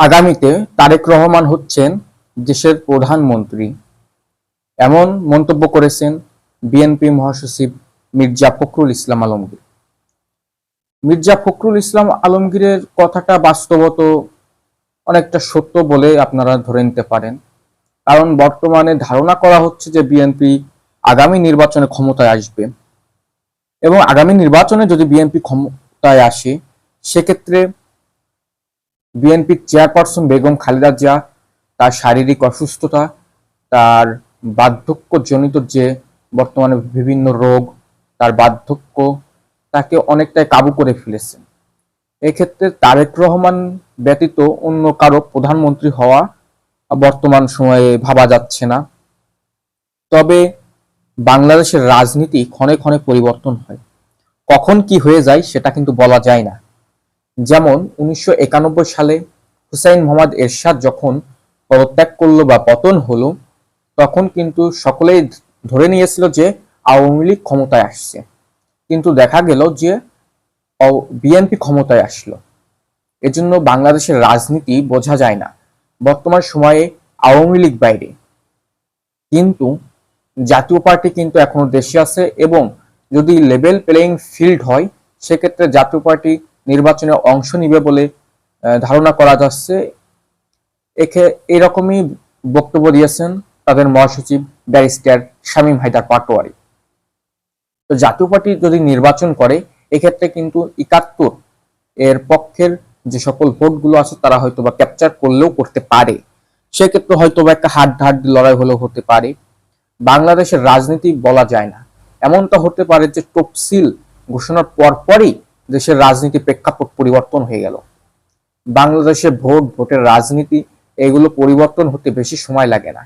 আগামীতে তারেক রহমান হচ্ছেন দেশের প্রধানমন্ত্রী। এমন মন্তব্য করেছেন বিএনপি মহাসচিব মির্জা ফখরুল ইসলাম আলমগীর। মির্জা ফখরুল ইসলাম আলমগীরের কথাটা বাস্তবত অনেকটা সত্য বলে আপনারা ধরে নিতে পারেন। কারণ বর্তমানে ধারণা করা হচ্ছে যে বিএনপি আগামী নির্বাচনে ক্ষমতায় আসবে। এবং আগামী নির্বাচনে যদি বিএনপি ক্ষমতায় আসে, সেক্ষেত্রে বিএনপির চেয়ারপারসন বেগম খালেদা জিয়া, তার শারীরিক অসুস্থতা, তার বার্ধক্যজনিত যে বর্তমানে বিভিন্ন রোগ, তার বার্ধক্য, তাকে অনেকটাই কাবু করে ফেলেছেন। এক্ষেত্রে তারেক রহমান ব্যতীত অন্য কারও প্রধানমন্ত্রী হওয়া বর্তমান সময়ে ভাবা যাচ্ছে না। তবে বাংলাদেশের রাজনীতি ক্ষণে ক্ষণে পরিবর্তন হয়। কখন কি হয়ে যায় সেটা কিন্তু বলা যায় না। যেমন উনিশশো একানব্বই সালে হুসাইন মোহাম্মদ এরশাদ যখন পদত্যাগ করল বা পতন হলো, তখন কিন্তু সকলেই ধরে নিয়েছিল যে আওয়ামী লীগ ক্ষমতায় আসছে। কিন্তু দেখা গেল যে বিএনপি ক্ষমতায় আসলো। এজন্য বাংলাদেশের রাজনীতি বোঝা যায় না। বর্তমান সময়ে আওয়ামী লীগ বাইরে। কিন্তু জাতীয় পার্টি কিন্তু এখনও দেশে আছে এবং যদি লেভেল প্লেয়িং ফিল্ড হয়, সেক্ষেত্রে জাতীয় পার্টি নির্বাচনে অংশ নিবে বলে ধারণা করা যাচ্ছে। একে এরকমই বক্তব্য দিয়েছেন তাদের মহাসচিব ব্যারিস্টার শামীম হায়দার পাটোয়ারি। তো জাতীয় পার্টি যদি নির্বাচন করে, এক্ষেত্রে কিন্তু একাত্তর এর পক্ষের যে সকল ভোটগুলো আছে, তারা হয়তো বা ক্যাপচার করলেও করতে পারে। সেক্ষেত্রে হয়তো বা একটা হাড্ডি লড়াই হলেও হতে পারে। বাংলাদেশের রাজনীতি বলা যায় না। এমনটা হতে পারে যে তফসিল ঘোষণার পরপরই দেশের রাজনীতি প্রেক্ষাপট পরিবর্তন হয়ে গেল। বাংলাদেশে ভোট, ভোটের রাজনীতি, এগুলো পরিবর্তন হতে বেশি সময় লাগে না।